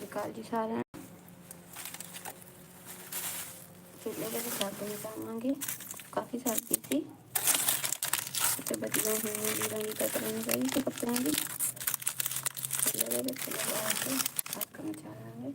ਸ਼੍ਰੀ ਅਕਾਲ ਜੀ ਸਾਰਿਆਂ ਨੂੰ। ਚੁੱਲ੍ਹੇ ਦੇ ਵਿੱਚ ਅੱਗ ਲਗਾਵਾਂਗੇ ਕਾਫੀ ਸਰਦੀ ਸੀ। ਤੇ ਬਚੀਆਂ ਹੋਈਆਂ ਲੀਰਾਂ ਦੀ ਕਤਰਨ ਗਈ ਤੇ ਕੱਪੜਿਆਂ ਦੀ। ਚੁੱਲ੍ਹੇ ਦੇ ਵਿੱਚ ਲਗਾ ਕੇ ਅੱਗ ਮਚਾਵਾਂਗੇ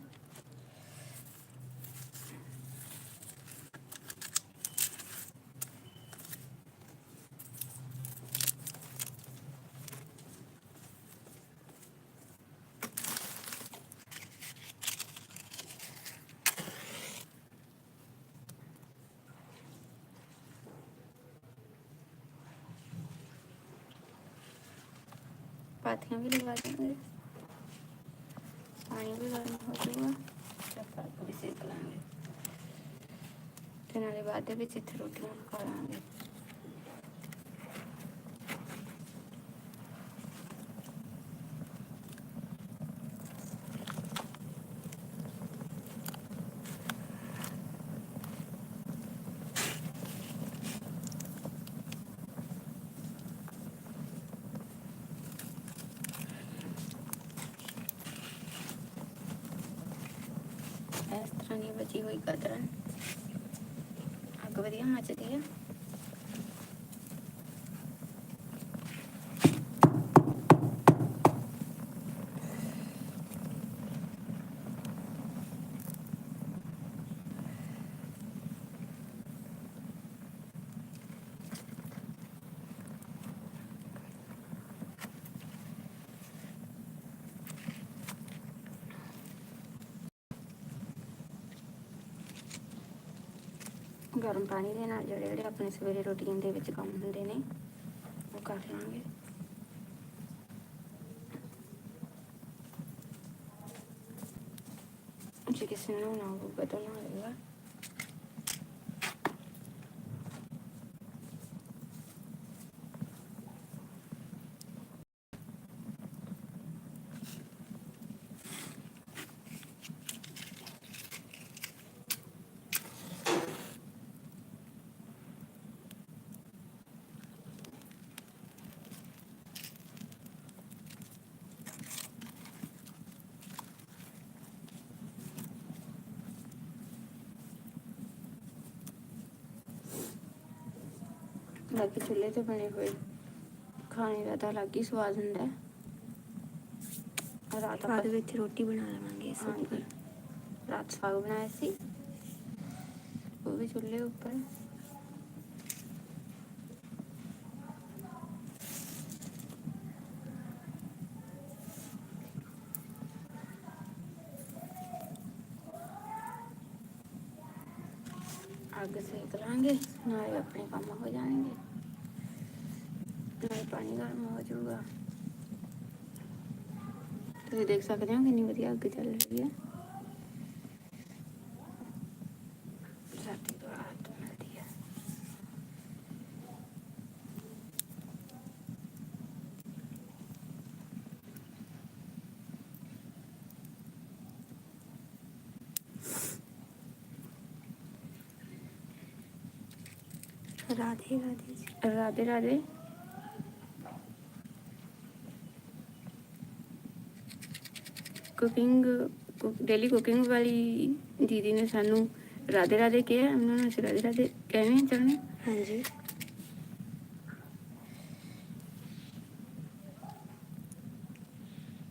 ਪਾਥੀਆਂ ਵੀ ਲਗਾ ਦੇਵਾਂਗੇ ਪਾਣੀ ਵੀ ਗਰਮ ਹੋ ਜਾਊਗਾ। ਤੇ ਆਪਾਂ ਅੱਗ ਵੀ ਸੇਕ ਲਾਂਗੇ। ਤੇ ਨਾਲੇ ਬਾਅਦ ਦੇ ਵਿੱਚ ਇੱਥੇ ਰੋਟੀਆਂ ਪਕਾ ਲਾਂਗੇ ਇਸ ਤਰ੍ਹਾਂ ਦੀ ਬਚੀ ਹੋਈ ਕਤਰਨ ਅੱਗ ਵਧੀਆ ਮੱਚਦੀ ਆ ਗਰਮ ਪਾਣੀ ਦੇ ਨਾਲ ਜਿਹੜੇ ਜਿਹੜੇ ਆਪਣੇ ਸਵੇਰੇ ਰੋਟੀਨ ਦੇ ਵਿੱਚ ਕੰਮ ਹੁੰਦੇ ਨੇ, ਉਹ ਕਰ ਲਾਂਗੇ ਜੇ ਕਿਸੇ ਨੂੰ ਨਾ ਹੋਊਗਾ ਤਾਂ ਨਾ ਬਾਕੀ ਚੁੱਲ੍ਹੇ ਤੇ ਬਣੇ ਹੋਏ। ਖਾਣੇ ਦਾ ਤਾਂ ਅਲੱਗ ਹੀ ਸਵਾਦ ਹੁੰਦਾ ਹੈ। ਰਾਤ ਆਪਾਂ ਵਿੱਚ ਰੋਟੀ ਬਣਾ ਲਵਾਂਗੇ ਇਸ ਉੱਪਰ ਰਾਤ ਸਾਗ ਬਣਾਇਆ ਸੀ। ਉਹ ਵੀ ਚੁੱਲ੍ਹੇ ਉੱਪਰ। ਆਪਣੇ ਕੰਮ ਹੋ ਜਾਣਗੇ। ਨਾਲੇ ਪਾਣੀ ਗਰਮ ਹੋ ਜਾਊਗਾ। ਤੁਸੀਂ ਦੇਖ ਸਕਦੇ ਹੋ ਕਿੰਨੀ ਵਧੀਆ ਅੱਗ ਚੱਲ ਰਹੀ ਹੈ ਸਰਦੀ ਤੋਂ ਰਾਹਤ ਮਿਲਦੀ ਹੈ Radhe Radhe ji Radhe Radhe cooking daily cooking ਵਾਲੀ ਦੀਦੀ ਨੇ ਸਾਨੂੰ ਰਾਧੇ ਰਾਧੇ ਕਿਹਾ ਉਹਨਾਂ ਨੂੰ ਅਸੀਂ ਰਾਧੇ ਰਾਧੇ ਕਹਿਣੇ ਚਾਹੁੰਦੇ ਹਾਂਜੀ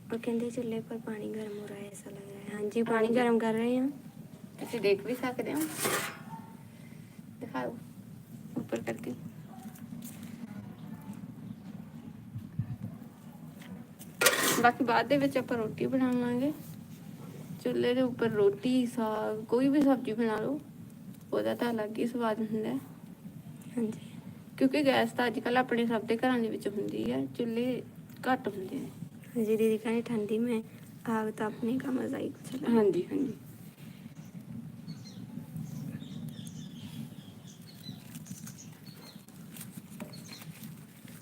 और कहते चूल्हे पर पानी गर्म हो रहा है ऐसा लग रहा है हाँ जी पानी हाँ जी। गर्म कर रहे हैं ਤੁਸੀਂ ਦੇਖ ਵੀ ਸਕਦੇ ਹੋ ਦਿਖਾਓ ਬਾਕੀ ਬਾਅਦ ਦੇ ਵਿੱਚ ਆਪਾਂ ਰੋਟੀ ਬਣਾਵਾਂਗੇ। ਚੁੱਲ੍ਹੇ ਦੇ ਉੱਪਰ ਰੋਟੀ ਸਾਗ ਕੋਈ ਵੀ ਸਬਜ਼ੀ ਬਣਾ ਲਓ ਉਹਦਾ ਤਾਂ ਅਲੱਗ ਹੀ ਸਵਾਦ ਹੁੰਦਾ ਹੈ। ਹਾਂਜੀ। ਕਿਉਂਕਿ ਗੈਸ ਤਾਂ ਅੱਜ ਕੱਲ ਆਪਣੇ ਸਭ ਦੇ ਘਰਾਂ ਦੇ ਵਿੱਚ ਹੁੰਦੀ ਹੈ ਚੁੱਲ੍ਹੇ ਘੱਟ ਹੁੰਦੇ ਨੇ। ਹਾਂਜੀ ਦੀਦੀ ਕਹਿੰਦੇ ਠੰਡੀ ਮੈਂ ਆਗ ਤਾਂ ਆਪਣੇ ਕੰਮ ਮਜ਼ਾ ਹੀ ਕੁਛ ਅਲੱਗ। ਹਾਂਜੀ। ਹਾਂਜੀ।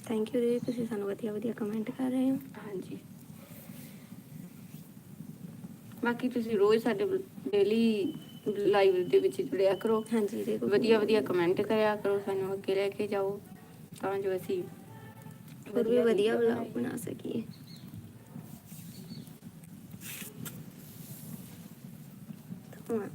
ਥੈਂਕ ਯੂ ਦੀਦੀ ਤੁਸੀਂ ਸਾਨੂੰ ਵਧੀਆ ਵਧੀਆ ਕਮੈਂਟ ਕਰ ਰਹੇ ਹੋ। ਹਾਂਜੀ। ਬਾਕੀ ਤੁਸੀਂ ਰੋਜ਼ ਸਾਡੇ ਡੇਲੀ ਲਾਈਵ ਦੇ ਵਿੱਚ ਜੁੜਿਆ ਕਰੋ। ਹਾਂਜੀ ਦੇਖੋ ਵਧੀਆ ਵਧੀਆ ਕਮੈਂਟ ਕਰਿਆ ਕਰੋ ਸਾਨੂੰ ਅੱਗੇ ਲੈ ਕੇ ਜਾਓ ਤਾਂ ਜੋ ਅਸੀਂ ਹੋਰ ਵੀ ਵਧੀਆ ਵਲੌਗ ਬਣਾ ਸਕੀਏ। ਹਾਂ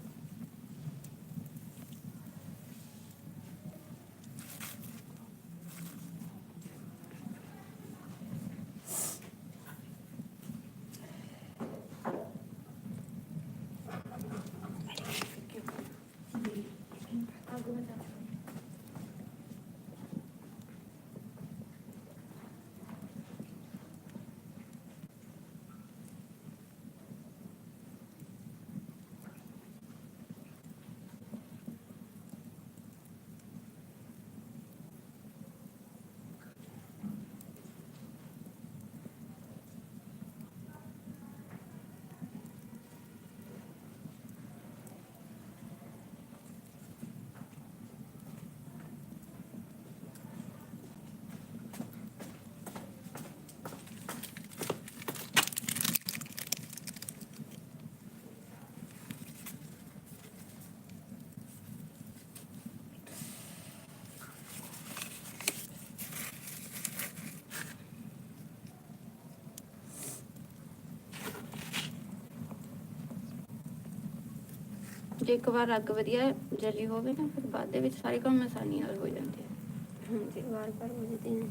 ਜੇ ਇੱਕ ਵਾਰ ਅੱਗ ਵਧੀਆ ਜਲੀ ਹੋਵੇ ਨਾ ਫਿਰ ਬਾਅਦ ਦੇ ਵਿੱਚ ਸਾਰੇ ਕੰਮ ਆਸਾਨੀ ਨਾਲ ਹੋ ਜਾਂਦੇ ਆ। ਹਾਂਜੀ ਵਾਰ ਵਾਰ ਹੋ ਜਾਂਦੇ ਨੇ।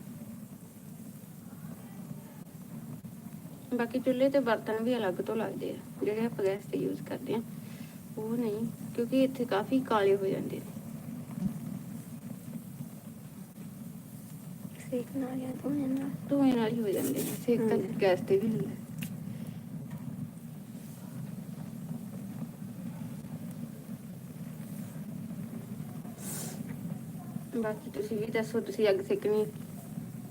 ਬਾਕੀ ਚੁੱਲ੍ਹੇ ਤੇ ਬਰਤਨ ਵੀ ਅਲੱਗ ਤੋਂ ਲੱਗਦੇ ਆ ਜਿਹੜੇ ਆਪਾਂ ਗੈਸ ਤੇ ਯੂਜ਼ ਕਰਦੇ ਆ। ਉਹ ਨਹੀਂ ਕਿਉਂਕਿ ਇੱਥੇ ਕਾਫੀ ਕਾਲੇ ਹੋ ਜਾਂਦੇ ਨੇ। ਸੇਕ ਨਾਲ ਜਾਂ ਤੋਂ ਨਾਲ? ਧੂਏ ਨਾਲ ਹੀ ਹੋ ਜਾਂਦੇ ਨੇ ਸੇਕ ਤਾਂ। ਗੈਸ ਤੇ ਵੀ ਹੁੰਦਾ। ਬਾਕੀ ਤੁਸੀਂ ਵੀ ਦੱਸੋ ਤੁਸੀਂ ਅੱਗ ਸੇਕਣੀ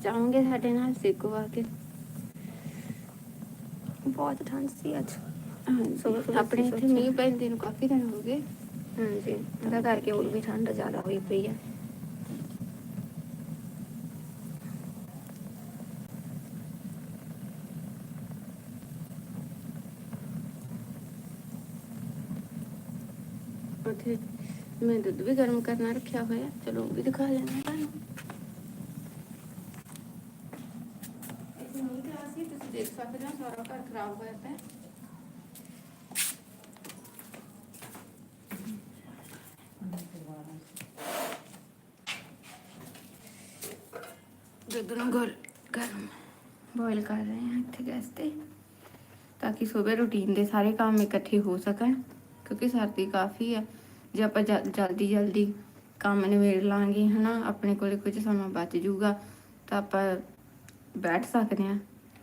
ਚਾਹੋਗੇ ਸਾਡੇ ਨਾਲ? ਸੇਕੋ ਆ ਕੇ। ਬਹੁਤ ਠੰਡ ਸੀ ਅੱਜ। ਸੁਬਹ ਆਪਣੇ ਇੱਥੇ। ਮੀਂਹ ਪੈਂਦੇ ਨੂੰ ਕਾਫੀ ਦਿਨ ਹੋ ਗਏ। ਹਾਂਜੀ ਉਹਦਾ ਕਰਕੇ ਹੋਰ ਵੀ ਠੰਡ ਜ਼ਿਆਦਾ ਹੋਈ ਪਈ ਹੈ। ਮੈਂ ਦੁੱਧ ਵੀ ਗਰਮ ਕਰਨਾ ਰੱਖਿਆ ਹੋਇਆ ਚਲੋ ਉਹ ਵੀ ਦਿਖਾ ਲੈਣਾ ਤੁਹਾਨੂੰ। ਮੀਂਹ ਪਿਆ ਸੀ ਤੁਸੀਂ ਦੇਖ ਸਕਦੇ ਹੋ ਸਾਰਾ ਘਰ ਖਰਾਬ ਹੋਇਆ ਪਿਆ। ਦੁੱਧ ਨੂੰ ਗਰ ਗਰਮ ਬੋਇਲ ਕਰ ਰਹੇ ਹਾਂ ਇੱਥੇ ਗੈਸ ਤੇ ਤਾਂ ਕਿ ਸਵੇਰ ਰੂਟੀਨ ਦੇ ਸਾਰੇ ਕੰਮ ਇਕੱਠੇ ਹੋ ਸਕਣ ਕਿਉਂਕਿ ਸਰਦੀ ਕਾਫੀ ਹੈ ਜੇ ਆਪਾਂ ਜਲ- ਜਲਦੀ ਜਲਦੀ ਕੰਮ ਨਿਬੇੜ ਲਾਂਗੇ ਹਨਾ ਆਪਣੇ ਕੋਲੇ ਕੁਝ ਸਮਾਂ ਬਚ ਜਾਊਗਾ ਤਾਂ ਆਪਾਂ ਬੈਠ ਸਕਦੇ ਹਾਂ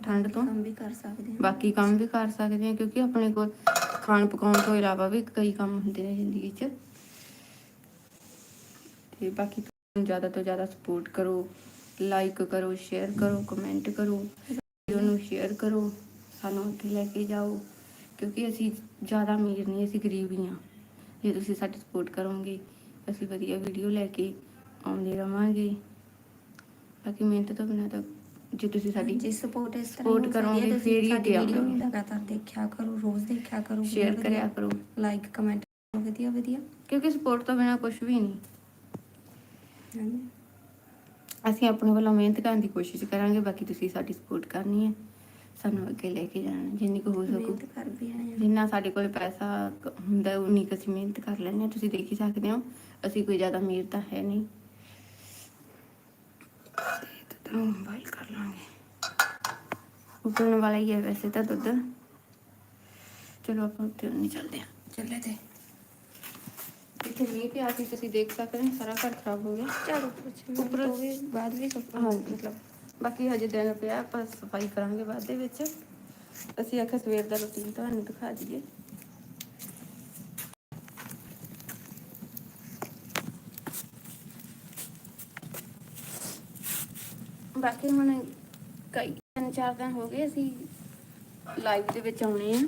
ਠੰਡ ਤੋਂ। ਕੰਮ ਵੀ ਕਰ ਸਕਦੇ ਹਾਂ। ਬਾਕੀ ਕੰਮ ਵੀ ਕਰ ਸਕਦੇ ਹਾਂ ਕਿਉਂਕਿ ਆਪਣੇ ਕੋਲ ਖਾਣ ਪਕਾਉਣ ਤੋਂ ਇਲਾਵਾ ਵੀ ਕਈ ਕੰਮ ਹੁੰਦੇ ਨੇ ਜ਼ਿੰਦਗੀ 'ਚ। ਤੇ ਬਾਕੀ ਤੁਹਾਨੂੰ ਜ਼ਿਆਦਾ ਤੋਂ ਜ਼ਿਆਦਾ ਸਪੋਰਟ ਕਰੋ ਲਾਈਕ ਕਰੋ ਸ਼ੇਅਰ ਕਰੋ ਕਮੈਂਟ ਕਰੋ ਵੀਡੀਓ ਨੂੰ ਸ਼ੇਅਰ ਕਰੋ ਸਾਨੂੰ ਅੱਗੇ ਲੈ ਕੇ ਜਾਓ ਕਿਉਂਕਿ ਅਸੀਂ ਜ਼ਿਆਦਾ ਅਮੀਰ ਨਹੀਂ ਅਸੀਂ ਗਰੀਬ ਹੀ ਹਾਂ। ਜੇ ਤੁਸੀਂ ਸਾਡੀ ਸਪੋਰਟ ਕਰੋਗੇ। ਅਸੀਂ ਵਧੀਆ ਵੀਡੀਓ ਲੈ ਕੇ ਆਉਂਦੇ ਰਵਾਂਗੇ। ਬਾਕੀ ਮਿਹਨਤ ਤੋਂ ਬਿਨਾਂ ਤਾਂ ਜੇ ਤੁਸੀਂ ਸਾਡੀ ਜੀ ਸਪੋਰਟ ਇਸ ਤਰ੍ਹਾਂ support ਕਰੋਗੇ, ਫਿਰ ਹੀ ਅੱਗੇ ਆਵਾਂਗੇ। ਲਗਾਤਾਰ ਦੇਖਿਆ ਕਰੋ ਰੋਜ਼ ਦੇਖਿਆ ਕਰੋ ਸ਼ੇਅਰ ਕਰਿਆ ਕਰੋ। ਲਾਈਕ ਕਮੈਂਟ ਵਧੀਆ ਵਧੀਆ ਕਿਉਂਕਿ ਸਪੋਰਟ ਤੋਂ ਬਿਨਾਂ ਕੁਝ ਵੀ ਨਹੀਂ। ਅਸੀਂ ਆਪਣੇ ਵੱਲੋਂ ਮਿਹਨਤ ਕਰਨ ਦੀ ਕੋਸ਼ਿਸ਼ ਕਰਾਂਗੇ ਬਾਕੀ ਤੁਸੀਂ ਸਾਡੀ ਸਪੋਰਟ ਕਰਨੀ ਹੈ। ਸਾਨੂੰ ਅੱਗੇ ਲੈ ਕੇ ਜਾਣਾ ਜਿੰਨੀ ਕੁ ਹੋ ਸਕੂ। ਮਿਹਨਤ ਕਰ ਵੀ ਆਏ ਹਾਂ ਜਿੰਨਾ ਸਾਡੇ ਕੋਲ ਪੈਸਾ ਕ- ਹੁੰਦਾ ਉਨੀ ਕੁ ਅਸੀਂ ਮਿਹਨਤ ਕਰ ਲੈਂਦੇ ਹਾਂ। ਤੁਸੀਂ ਦੇਖ ਹੀ ਸਕਦੇ ਹੋ ਅਸੀਂ ਕੋਈ ਜ਼ਿਆਦਾ ਅਮੀਰ ਤਾਂ ਹੈ ਨਹੀਂ। ਤੇ ਦੁੱਧ ਨੂੰ ਕਰ ਲਾਂਗੇ। ਉਬਲਣ ਵਾਲਾ ਹੀ ਹੈ ਵੈਸੇ ਤਾਂ ਦੁੱਧ। ਚਲੋ ਆਪਾਂ ਉੱਤੇ ਨਹੀਂ ਚੱਲਦੇ ਹਾਂ। ਚੱਲੇ ਤੇ। ਇੱਥੇ ਮੀਂਹ ਪਿਆ ਸੀ ਤੁਸੀਂ ਦੇਖ ਸਕਦੇ ਹੋ ਸਾਰਾ ਘਰ ਖਰਾਬ ਹੋ ਗਿਆ। ਝਾੜੂ ਉੱਪਰ- ਉੱਪਰ ਵੀ ਬਾਅਦ ਵੀ ਸਭ ਹਾਂਜੀ। ਮਤਲਬ ਬਾਕੀ ਹਜੇ ਦਿਨ ਪਿਆ, ਆਪਾਂ ਸਫ਼ਾਈ ਕਰਾਂਗੇ ਬਾਅਦ ਦੇ ਵਿੱਚ। ਅਸੀਂ ਆਖਿਆ ਸਵੇਰ ਦਾ ਰੁਟੀਨ ਤੁਹਾਨੂੰ ਦਿਖਾ ਦਈਏ। ਬਾਕੀ ਹੁਣ ਕਈ ਤਿੰਨ ਚਾਰ ਦਿਨ ਹੋ ਗਏ ਅਸੀਂ ਲਾਈਵ ਦੇ ਵਿੱਚ ਆਉਣੇ ਆ।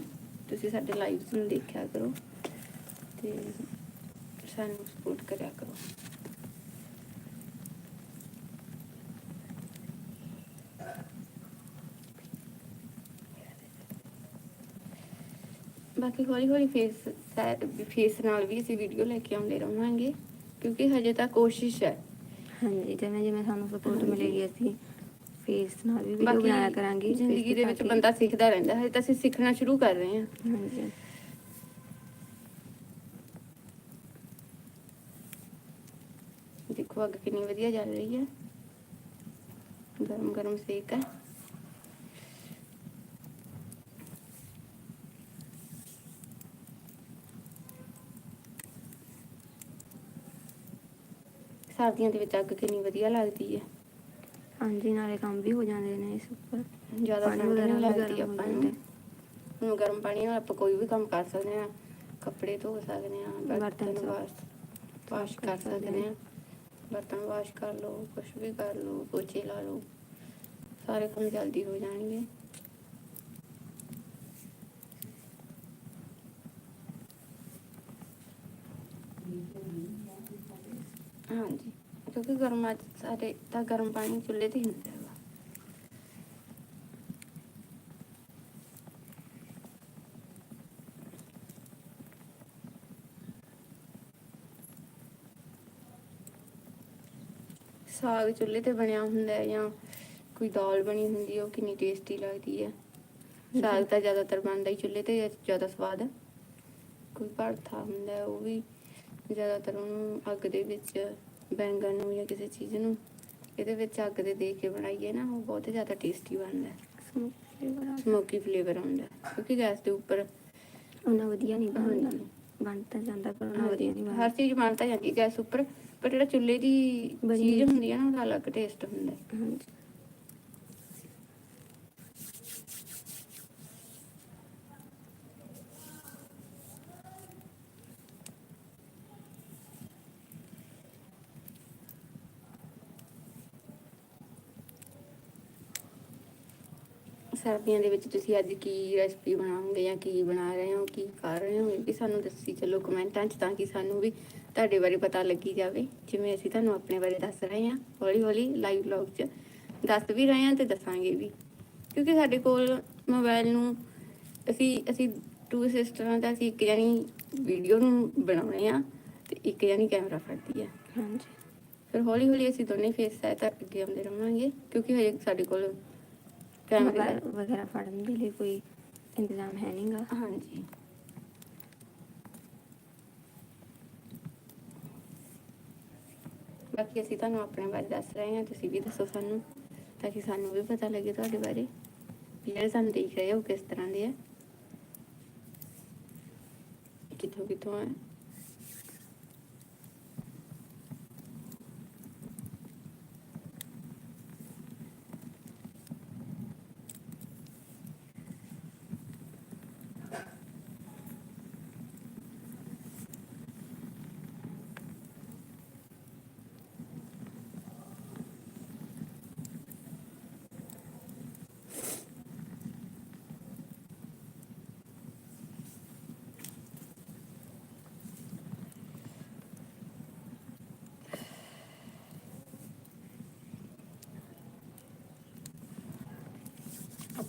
ਤੁਸੀਂ ਸਾਡੇ ਲਾਈਵਸ ਨੂੰ ਦੇਖਿਆ ਕਰੋ ਤੇ ਸਾਨੂੰ ਸਪੋਰਟ ਕਰਿਆ ਕਰੋ। ਬਾਕੀ ਹੌਲੀ ਹੌਲੀ ਫੇਸ ਫੇਸ ਨਾਲ ਵੀ ਅਸੀਂ ਵੀਡੀਓ ਲੈ ਕੇ ਆਉਂਦੇ ਰਹਾਂਗੇ ਕਿਉਂਕਿ ਹਜੇ ਤਾਂ ਕੋਸ਼ਿਸ਼ ਹੈ। ਹਾਂਜੀ ਜਿਵੇਂ ਜਿਵੇਂ ਸਾਨੂੰ ਸਪੋਰਟ ਮਿਲੇਗੀ ਅਸੀਂ ਫੇਸ ਨਾਲ ਵੀ ਵੀਡੀਓ ਬਣਾਇਆ ਕਰਾਂਗੇ ਜ਼ਿੰਦਗੀ ਦੇ ਵਿੱਚ ਬੰਦਾ ਸਿੱਖਦਾ ਰਹਿੰਦਾ ਹੈ ਤਾਂ ਅਸੀਂ ਸਿੱਖਣਾ ਸ਼ੁਰੂ ਕਰ ਰਹੇ ਹਾਂ। ਹਾਂਜੀ। ਦੇਖੋ ਅੱਗ ਕਿੰਨੀ ਵਧੀਆ ਚੱਲ ਰਹੀ ਹੈ। ਗਰਮ ਗਰਮ ਸੇਕ ਹੈ। ਸਰਦੀਆਂ ਦੇ ਵਿੱਚ ਅੱਗ ਕਿੰਨੀ ਵਧੀਆ ਲੱਗਦੀ ਹੈ ਹਾਂਜੀ ਨਾਲੇ ਕੰਮ ਵੀ ਹੋ ਜਾਂਦੇ ਨੇ ਇਸ ਉੱਪਰ। ਜ਼ਿਆਦਾ ਪਾਣੀ ਵਗੈਰਾ ਲੱਗਦੀ ਆਪਾਂ ਨੂੰ। ਹੁਣ ਗਰਮ ਪਾਣੀ ਨਾਲ ਆਪਾਂ ਕੋਈ ਵੀ ਕੰਮ ਕਰ ਸਕਦੇ ਹਾਂ। ਕੱਪੜੇ ਧੋ ਸਕਦੇ ਹਾਂ ਬਰਤਨ ਵਾਸ਼ ਕਰ ਸਕਦੇ ਹਾਂ। ਬਰਤਨ ਵਾਸ਼ ਕਰ ਲਓ ਕੁਝ ਵੀ ਕਰ ਲਓ ਪੋਚੇ ਲਾ ਲਓ। ਸਾਰੇ ਕੰਮ ਜਲਦੀ ਹੋ ਜਾਣਗੇ। ਹਾਂਜੀ ਕਿਉਂਕਿ ਗਰਮਾਂ ਚ ਸਾਰੇ ਤਾਂ ਗਰਮ ਪਾਣੀ ਚੁੱਲ੍ਹੇ ਤੇ ਹੁੰਦਾ ਹੈਗਾ ਸਾਗ ਚੁੱਲ੍ਹੇ ਤੇ ਬਣਿਆ ਹੁੰਦਾ ਹੈ ਜਾਂ ਕੋਈ ਦਾਲ ਬਣੀ ਹੁੰਦੀ ਹੈ ਉਹ ਕਿੰਨੀ ਟੇਸਟੀ ਲੱਗਦੀ ਹੈ ਸਾਗ ਤਾਂ ਜ਼ਿਆਦਾਤਰ ਬਣਦਾ ਹੀ ਚੁੱਲ੍ਹੇ ਤੇ ਜ਼ਿਆਦਾ ਸਵਾਦ ਹੈ ਕੋਈ ਭਰਥਾ ਹੁੰਦਾ ਉਹ ਵੀ ਜ਼ਿਆਦਾਤਰ ਉਹਨੂੰ ਅੱਗ ਦੇ ਵਿੱਚ ਬੈਂਗਣ ਨੂੰ ਜਾਂ ਕਿਸੇ ਚੀਜ਼ ਨੂੰ ਇਹਦੇ ਵਿੱਚ ਅੱਗ ਦੇ ਦੇ ਕੇ ਬਣਾਈਏ ਨਾ ਉਹ ਬਹੁਤ ਜ਼ਿਆਦਾ ਟੇਸਟੀ ਬਣਦਾ ਸਮੋਕੀ ਫਲੇਵਰ ਆਉਂਦਾ। ਕਿਉਂਕਿ ਗੈਸ ਦੇ ਉੱਪਰ ਉਹਨਾਂ ਵਧੀਆ ਨਹੀਂ ਬਣਦਾ। ਹਾਂਜੀ। ਬਣ ਤਾਂ ਜਾਂਦਾ ਪਰ ਉਹਨਾਂ ਵਧੀਆ ਨਹੀਂ ਹਰ ਬਣਦਾ ਚੀਜ਼ ਬਣ ਤਾਂ ਜਾਂਦੀ ਗੈਸ ਉੱਪਰ ਪਰ ਜਿਹੜਾ ਚੁੱਲ੍ਹੇ ਦੀ ਚੀਜ਼ ਹੁੰਦੀ ਹੈ ਨਾ ਉਹਦਾ ਅਲੱਗ ਟੇਸਟ ਹੁੰਦਾ ਹੈ। ਹਾਂਜੀ। ਸਰਦੀਆਂ ਦੇ ਵਿੱਚ ਤੁਸੀਂ ਅੱਜ ਕੀ ਰੈਸਪੀ ਬਣਾਓਗੇ ਜਾਂ ਕੀ ਬਣਾ ਰਹੇ ਹੋ ਕੀ ਕਰ ਰਹੇ ਹੋ ਇਹ ਵੀ ਸਾਨੂੰ ਦੱਸੀ ਚੱਲੋ ਕਮੈਂਟਾਂ 'ਚ ਤਾਂ ਕਿ ਸਾਨੂੰ ਵੀ ਤੁਹਾਡੇ ਬਾਰੇ ਪਤਾ ਲੱਗੀ ਜਾਵੇ। ਜਿਵੇਂ ਅਸੀਂ ਤੁਹਾਨੂੰ ਆਪਣੇ ਬਾਰੇ ਦੱਸ ਰਹੇ ਹਾਂ ਹੌਲੀ ਹੌਲੀ ਲਾਈਵ ਵਲੌਗ 'ਚ ਦੱਸ ਵੀ ਰਹੇ ਹਾਂ ਤੇ ਦੱਸਾਂਗੇ ਵੀ। ਕਿਉਂਕਿ ਸਾਡੇ ਕੋਲ ਮੋਬਾਈਲ ਨੂੰ ਅਸੀਂ ਅਸੀਂ ਟੂ ਸਿਸਟਰਾਂ ਦਾ ਅਸੀਂ ਇੱਕ ਜਾਨੀ ਵੀਡੀਓ ਨੂੰ ਬਣਾਉਣੇ ਆ ਤੇ ਇੱਕ ਜਾਨੀ ਕੈਮਰਾ ਫੜਦੀ ਆ। ਹਾਂਜੀ। ਫਿਰ ਹੌਲੀ ਹੌਲੀ ਅਸੀਂ ਦੋਨੇ ਫੇਸ ਸੈਟ ਅੱਗੇ ਆਉਂਦੇ ਰਵਾਂਗੇ ਕਿਉਂਕਿ ਹਜੇ ਸਾਡੇ ਕੋਲ ਵਗੈਰਾ ਫੜਨ ਦੇ ਲਈ ਕੋਈ ਇੰਤਜ਼ਾਮ ਹੈ ਨਹੀਂਗਾ? ਹਾਂਜੀ। ਬਾਕੀ ਅਸੀਂ ਤੁਹਾਨੂੰ ਆਪਣੇ ਬਾਰੇ ਦੱਸ ਰਹੇ ਹਾਂ ਤੁਸੀਂ ਵੀ ਦੱਸੋ ਸਾਨੂੰ ਤਾਂ ਕਿ ਸਾਨੂੰ ਵੀ ਪਤਾ ਲੱਗੇ ਤੁਹਾਡੇ ਬਾਰੇ ਵੀ ਜਿਹੜੇ ਸਾਨੂੰ ਦੇਖ ਰਹੇ ਹੋ ਕਿਸ ਤਰ੍ਹਾਂ ਦੇ ਆ ਕਿੱਥੋਂ ਕਿੱਥੋਂ ਆ।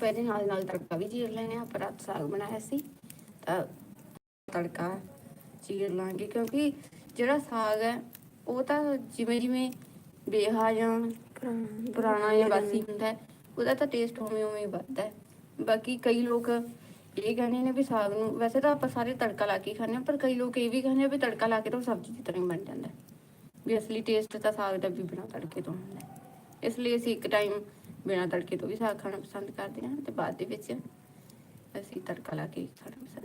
ਆਪਾਂ ਇਹਦੇ ਨਾਲ ਨਾਲ ਤੜਕਾ ਵੀ ਚੀਰ ਲੈਣੇ ਆ ਆਪਾਂ ਰਾਤ ਸਾਗ ਬਣਾਇਆ ਸੀ। ਤਾਂ ਤੜਕਾ ਚੀਰ ਲਾਂਗੇ ਕਿਉਂਕਿ ਜਿਹੜਾ ਸਾਗ ਹੈ ਉਹ ਤਾਂ ਜਿਵੇਂ ਜਿਵੇਂ ਬੇਹਾ ਜਾਂ ਪੁਰਾਣਾ। ਜਾਂ ਬਾਸੀ ਹੁੰਦਾ ਹੈ ਉਹਦਾ ਤਾਂ ਟੇਸਟ ਉਵੇਂ ਉਵੇਂ ਵੱਧਦਾ ਹੈ। ਬਾਕੀ ਕਈ ਲੋਕ ਇਹ ਕਹਿੰਦੇ ਨੇ ਵੀ ਸਾਗ ਨੂੰ ਵੈਸੇ ਤਾਂ ਆਪਾਂ ਸਾਰੇ ਤੜਕਾ ਲਾ ਕੇ ਖਾਂਦੇ ਹਾਂ ਪਰ ਕਈ ਲੋਕ ਇਹ ਵੀ ਕਹਿੰਦੇ ਆ ਵੀ ਤੜਕਾ ਲਾ ਕੇ ਤਾਂ ਸਬਜ਼ੀ ਦੀ ਤਰ੍ਹਾਂ ਹੀ ਬਣ ਜਾਂਦਾ ਵੀ ਅਸਲੀ ਟੇਸਟ ਤਾਂ ਸਾਗ ਦਾ ਵੀ ਬਿਨਾਂ ਤੜਕੇ ਤੋਂ ਹੁੰਦਾ ਇਸ ਲਈ ਅਸੀਂ ਇੱਕ ਟਾਈਮ ਬਿਨਾਂ ਤੜਕੇ ਤੋਂ ਵੀ ਸਾਗ ਖਾਣਾ ਪਸੰਦ ਕਰਦੇ ਹਾਂ ਤੇ ਬਾਅਦ ਦੇ ਵਿੱਚ ਅਸੀਂ ਤੜਕਾ ਲਾ ਕੇ ਖਾਣਾ ਪਸੰਦ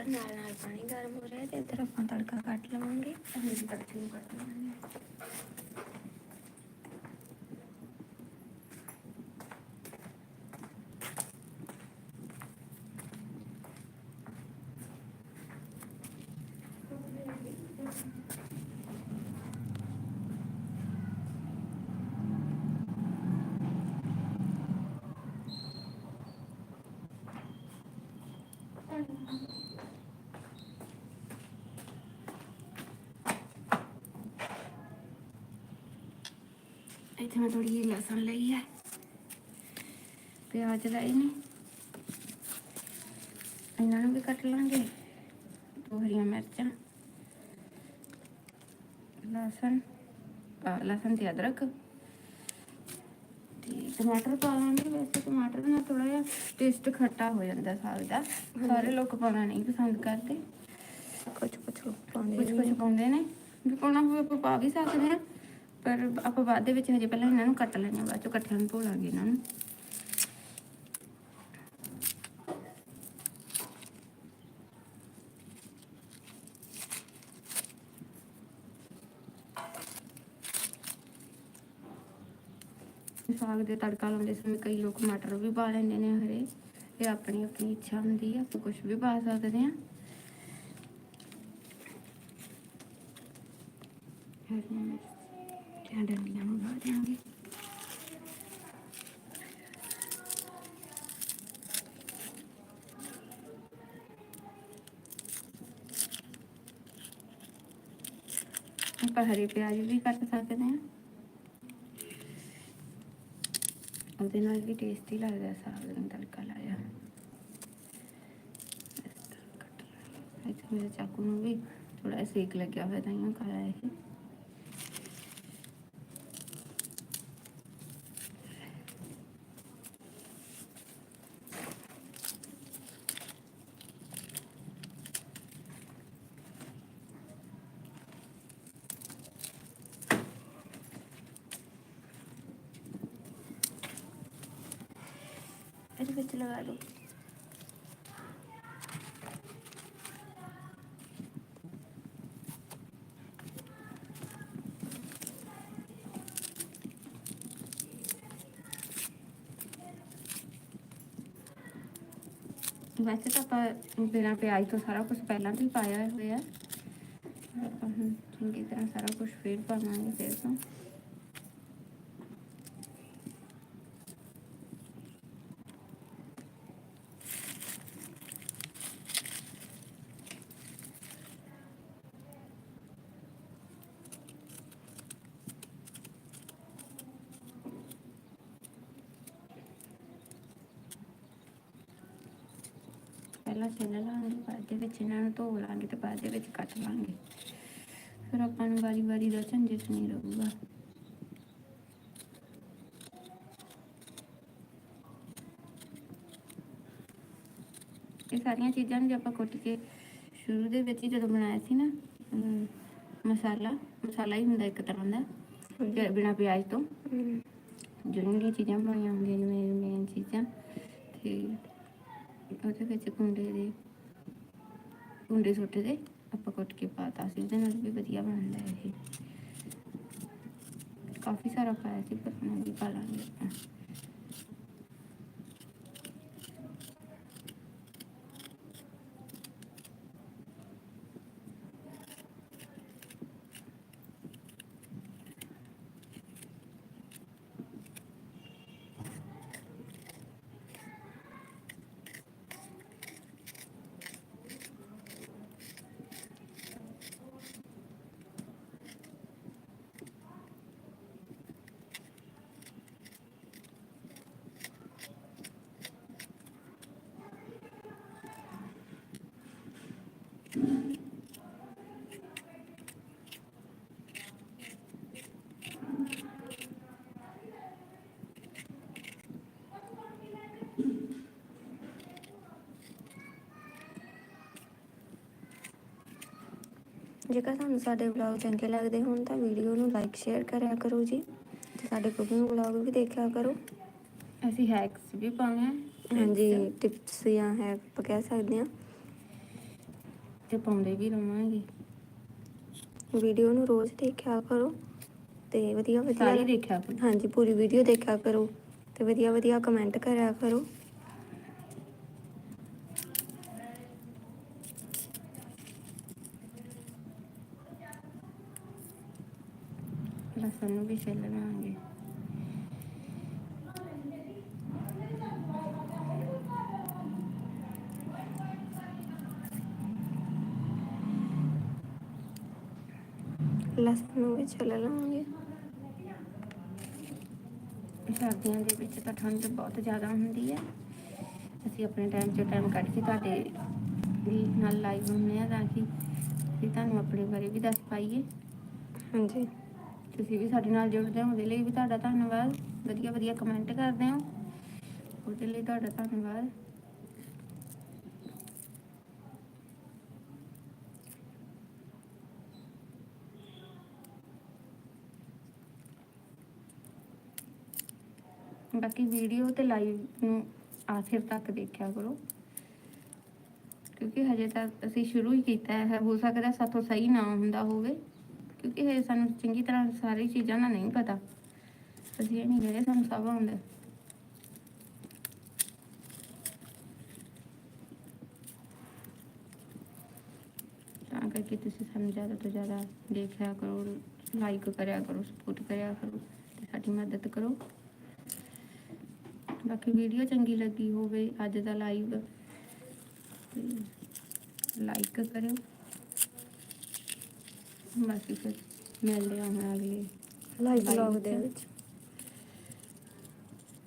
ਇੱਧਰ ਨਾਲ ਨਾਲ ਪਾਣੀ ਗਰਮ ਹੋ ਰਿਹਾ ਤੇ ਇੱਧਰ ਆਪਾਂ ਤੜਕਾ ਕੱਟ ਲਵਾਂਗੇ ਹਾਂਜੀ ਤੜਕੇ ਨੂੰ ਕੱਟ ਲਵਾਂਗੇ। ਇੱਥੇ ਮੈਂ ਥੋੜੀ ਜਿਹੀ ਲਸਣ ਲਈ ਹੈ ਪਿਆਜ਼ ਲਏ ਨੇ ਇਹਨਾਂ ਨੂੰ ਵੀ ਕੱਟ ਲਾਂਗੇ ਦੋ ਹਰੀਆਂ ਮਿਰਚਾਂ ਲਸਣ ਲਸਣ ਤੇ ਅਦਰਕ ਤੇ ਟਮਾਟਰ ਪਾ ਲਾਂਗੇ ਵੈਸੇ ਟਮਾਟਰ ਨਾਲ ਥੋੜਾ ਜਿਹਾ ਟੇਸਟ ਖੱਟਾ ਹੋ ਜਾਂਦਾ ਸਾਗ ਦਾ ਸਾਰੇ ਲੋਕ ਪਾਉਣਾ ਨਹੀਂ ਪਸੰਦ ਕਰਦੇ ਕੁਝ ਕੁਝ ਪਾਉਂਦੇ ਕੁਝ ਕੁਝ ਪਾਉਂਦੇ ਨੇ ਵੀ ਪਾਉਣਾ ਹੋਵੇ ਆਪਾਂ ਪਾ ਵੀ ਸਕਦੇ ਹਾਂ ਪਰ ਆਪਾਂ ਬਾਅਦ ਦੇ ਵਿੱਚ ਹਜੇ ਪਹਿਲਾਂ ਇਹਨਾਂ ਨੂੰ ਕੱਟ ਲੈਣੇ ਬਾਅਦ ਚੋਂ ਇਕੱਠਿਆਂ ਨੂੰ ਧੋਲਾਂਗੇ ਇਹਨਾਂ ਨੂੰ। ਸਾਗ ਦੇ ਤੜਕਾ ਲਾਉਂਦੇ ਸਮੇਂ ਕਈ ਲੋਕ ਮਟਰ ਵੀ ਪਾ ਲੈਂਦੇ ਨੇ ਹਰੇ ਇਹ ਆਪਣੀ ਆਪਣੀ ਇੱਛਾ ਹੁੰਦੀ ਹੈ ਆਪਾਂ ਕੁਝ ਵੀ ਪਾ ਸਕਦੇ ਹਾਂ। ਹਰੀਆਂ ਮਿਰਚਾਂ। ਡੰਡੀਆਂ ਨੂੰ ਲਾ ਦਿਆਂਗੇ ਆਪਾਂ ਹਰੇ ਪਿਆਜ਼ ਵੀ ਕੱਟ ਸਕਦੇ ਹਾਂ। ਉਹਦੇ ਨਾਲ ਵੀ ਟੇਸਟੀ ਲੱਗਦਾ ਸਾਗ ਨੂੰ ਤੜਕਾ ਲਾਇਆ। ਇੱਥੇ ਮੇਰੇ ਚਾਕੂ ਨੂੰ ਵੀ ਥੋੜਾ ਸੇਕ ਲੱਗਿਆ ਹੋਇਆ ਤਾਂ ਇਹ ਕਾਲਾ ਇਹ ਇਹਦੇ ਵਿੱਚ ਲਗਾ ਲਓ ਵੈਸੇ ਤਾਂ ਆਪਾਂ ਬਿਨਾਂ ਪਿਆਜ਼ ਤੋਂ ਸਾਰਾ ਕੁਝ ਪਹਿਲਾਂ ਤੋਂ ਹੀ ਪਾਇਆ ਹੋਇਆ ਪਰ ਆਪਾਂ ਹੁਣ ਚੰਗੀ ਤਰ੍ਹਾਂ ਸਾਰਾ ਕੁਝ ਫੇਰ ਪਾਵਾਂਗੇ ਫਿਰ ਤੋਂ ਪਹਿਲਾਂ ਛਿੱਲ ਲਾਂਗੇ ਬਾਅਦ ਦੇ ਵਿੱਚ ਇਹਨਾਂ ਨੂੰ ਧੋ ਲਾਂਗੇ ਤੇ ਬਾਅਦ ਦੇ ਵਿੱਚ ਕੱਟ ਲਾਂਗੇ। ਫਿਰ ਆਪਾਂ ਨੂੰ ਵਾਰੀ ਵਾਰੀ ਦਾ ਝੰਜਟ ਨਹੀਂ ਰਹੂਗਾ ਇਹ ਸਾਰੀਆਂ ਚੀਜ਼ਾਂ ਨੂੰ ਜੇ ਆਪਾਂ ਕੁੱਟ ਕੇ ਸ਼ੁਰੂ ਦੇ ਵਿੱਚ ਜਦੋਂ ਬਣਾਇਆ ਸੀ ਨਾ ਮਸਾਲਾ ਮਸਾਲਾ ਹੀ ਹੁੰਦਾ ਇੱਕ ਤਰ੍ਹਾਂ ਦਾ ਬਿਨਾਂ ਪਿਆਜ਼ ਤੋਂ। ਜਿਹੜੀਆਂ ਚੀਜ਼ਾਂ ਬਣਾਈਆਂ ਹੁੰਦੀਆਂ ਨੇ ਮੇਨ ਮੇਨ ਚੀਜ਼ਾਂ ਤੇ ਉਹਦੇ ਵਿੱਚ ਕੁੰਡੇ ਦੇ ਗੁੰਡੇ ਸੁੱਟ ਦੇ ਆਪਾਂ ਕੁੱਟ ਕੇ ਪਾਤਾ ਸੀ, ਉਹਦੇ ਨਾਲ ਵੀ ਵਧੀਆ ਬਣਦਾ ਇਹ। ਕਾਫੀ ਸਾਰਾ ਪਾਇਆ ਸੀ, ਪਰ ਹੁਣ ਵੀ ਪਾ ਲਾਂਗੇ ਆਪਾਂ। ਜੇਕਰ ਤੁਹਾਨੂੰ ਸਾਡੇ ਵਲੌਗ ਚੰਗੇ ਲੱਗਦੇ ਹੋਣ ਤਾਂ ਵੀਡੀਓ ਨੂੰ ਲਾਈਕ ਸ਼ੇਅਰ ਕਰਿਆ ਕਰੋ ਜੀ ਤੇ ਸਾਡੇ ਕੁਕਿੰਗ ਵਲੌਗ ਵੀ ਦੇਖਿਆ ਕਰੋ। ਅਸੀਂ ਹੈਕਸ ਵੀ ਪਾਉਣੇ ਆ। ਹਾਂਜੀ ਟਿਪਸ ਜਾਂ ਹੈ ਆਪਾਂ ਕਹਿ ਸਕਦੇ ਹਾਂ। ਤੇ ਪਾਉਂਦੇ ਵੀ ਰਵਾਂਗੇ। ਵੀਡੀਓ ਨੂੰ ਰੋਜ਼ ਦੇਖਿਆ ਕਰੋ ਤੇ ਵਧੀਆ ਵਧੀਆ ਸਾਰੀ ਦੇਖਿਆ ਕਰੋ। ਹਾਂਜੀ ਪੂਰੀ ਵੀਡੀਓ ਦੇਖਿਆ ਕਰੋ ਤੇ ਵਧੀਆ ਵਧੀਆ ਕਮੈਂਟ ਕਰਿਆ ਕਰੋ। ਲਸਣ ਨੂੰ ਵੀ ਛਿੱਲ ਲਸਣ ਨੂੰ ਵੀ ਛਿੱਲ ਲਵਾਂਗੇ ਸਰਦੀਆਂ ਦੇ ਵਿੱਚ ਤਾਂ ਠੰਡ ਬਹੁਤ ਜ਼ਿਆਦਾ ਹੁੰਦੀ ਹੈ। ਅਸੀਂ ਆਪਣੇ ਟਾਈਮ 'ਚ ਟਾਈਮ ਕੱਢ ਕੇ ਤੁਹਾਡੇ ਵੀ ਨਾਲ ਲਾਈਵ ਹੁੰਦੇ ਆ ਤਾਂ ਕਿ ਵੀ ਤੁਹਾਨੂੰ ਆਪਣੇ ਬਾਰੇ ਵੀ ਦੱਸ ਪਾਈਏ। ਹਾਂਜੀ। ਤੁਸੀਂ ਵੀ ਸਾਡੇ ਨਾਲ ਜੁੜਦੇ ਹੋ ਉਹਦੇ ਲਈ ਵੀ ਤੁਹਾਡਾ ਧੰਨਵਾਦ। ਵਧੀਆ ਵਧੀਆ ਕਮੈਂਟ ਕਰਦੇ ਹੋ। ਉਹਦੇ ਲਈ ਤੁਹਾਡਾ ਧੰਨਵਾਦ। ਬਾਕੀ ਵੀਡੀਓ ਤੇ ਲਾਈਵ ਨੂੰ ਆਖਿਰ ਤੱਕ ਦੇਖਿਆ ਕਰੋ। ਕਿਉਂਕਿ ਹਜੇ ਤੱਕ ਅਸੀਂ ਸ਼ੁਰੂ ਹੀ ਕੀਤਾ ਹੈ, ਹੋ ਸਕਦਾ ਸਾਥੋਂ ਸਹੀ ਨਾ ਹੁੰਦਾ ਹੋਵੇ। ਕਿਉਂਕਿ ਹਜੇ ਸਾਨੂੰ ਚੰਗੀ ਤਰ੍ਹਾਂ ਸਾਰੀ ਚੀਜ਼ਾਂ ਦਾ ਨਹੀਂ ਪਤਾ। ਅਸੀਂ ਇਹ ਨਹੀਂ ਕਹਿੰਦੇ ਸਾਨੂੰ ਸਭ ਆਉਂਦਾ ਤਾਂ ਕਰਕੇ ਤੁਸੀਂ ਸਾਨੂੰ ਜ਼ਿਆਦਾ ਤੋਂ ਜ਼ਿਆਦਾ ਦੇਖਿਆ ਕਰੋ ਲਾਈਕ ਕਰਿਆ ਕਰੋ ਸਪੋਰਟ ਕਰਿਆ ਕਰੋ ਤੇ ਸਾਡੀ ਮਦਦ ਕਰੋ। ਬਾਕੀ ਵੀਡੀਓ ਚੰਗੀ ਲੱਗੀ ਹੋਵੇ ਅੱਜ ਦਾ ਲਾਈਵ ਲਾਈਕ ਕਰਿਓ ਬਾਕੀ ਫਿਰ ਮਿਲਦੇ ਹਾਂ ਹੁਣ ਅਗਲੇ ਲਾਈਵ Live ਵਲੌਗ ਦੇ ਚ। ਵਿੱਚ